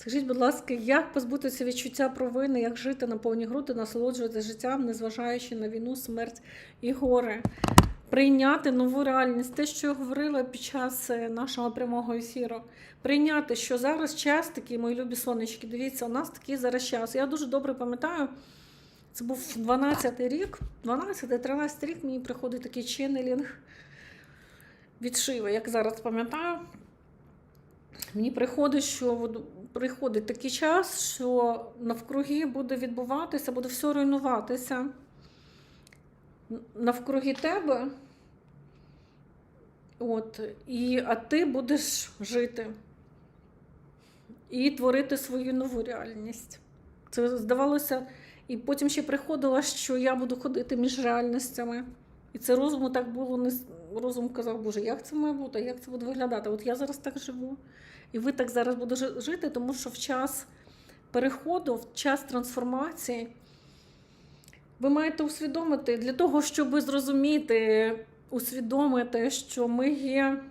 Скажіть, будь ласка, як позбутися відчуття провини, як жити на повні груди, насолоджуватися життям, незважаючи на війну, смерть і горе? Прийняти нову реальність, те, що я говорила під час е, нашого прямого ефіру. Прийняти, що зараз час такий, мої любі сонечки, дивіться, у нас такий зараз час. Я дуже добре пам'ятаю, це був 12-й рік, 12-13 рік мені приходить такий ченнелінг від Шиви, як зараз пам'ятаю. Мені приходить, що приходить такий час, що навкруги буде відбуватися, буде все руйнуватися. Навкруги тебе. От, і, а ти будеш жити і творити свою нову реальність. Це здавалося, і потім ще приходило, що я буду ходити між реальностями. І це розуму так було не розум казав, Боже, як це має бути, як це буде виглядати? От я зараз так живу. І ви так зараз будете жити, тому що в час переходу, в час трансформації, ви маєте усвідомити для того, щоб зрозуміти, усвідомити, що ми є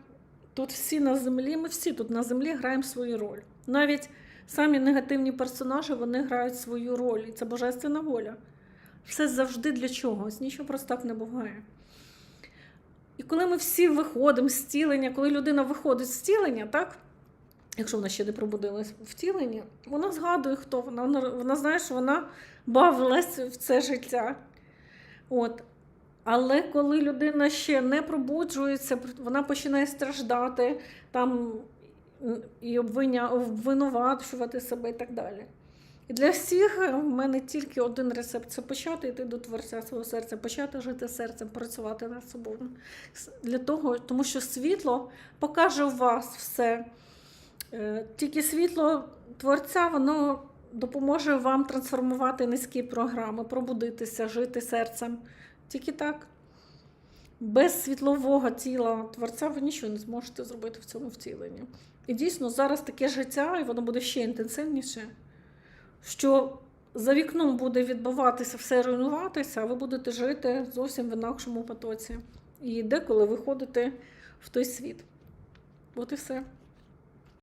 тут всі на землі, ми всі тут на землі граємо свою роль. Навіть самі негативні персонажі вони грають свою роль, і це божественна воля. Все завжди для чогось, нічого просто так не буває. І коли ми всі виходимо з тілення, коли людина виходить з тілення, так? Якщо вона ще не пробудилась в тіленні, вона згадує, хто вона. Вона, вона знає, що вона бавилась в це життя. От. Але коли людина ще не пробуджується, вона починає страждати там і обвинувачувати себе і так далі. І для всіх е, в мене тільки один рецепт це почати йти до творця свого серця, почати жити серцем, працювати над собою. Для того, тому що світло покаже у вас все. Е, Тільки світло творця, воно допоможе вам трансформувати низькі програми, пробудитися, жити серцем. Тільки так. Без світлового тіла творця ви нічого не зможете зробити в цьому втіленні. І дійсно зараз таке життя, і воно буде ще інтенсивніше, що за вікном буде відбуватися все руйнуватися, а ви будете жити зовсім в інакшому потоці. І деколи виходите в той світ. От і все.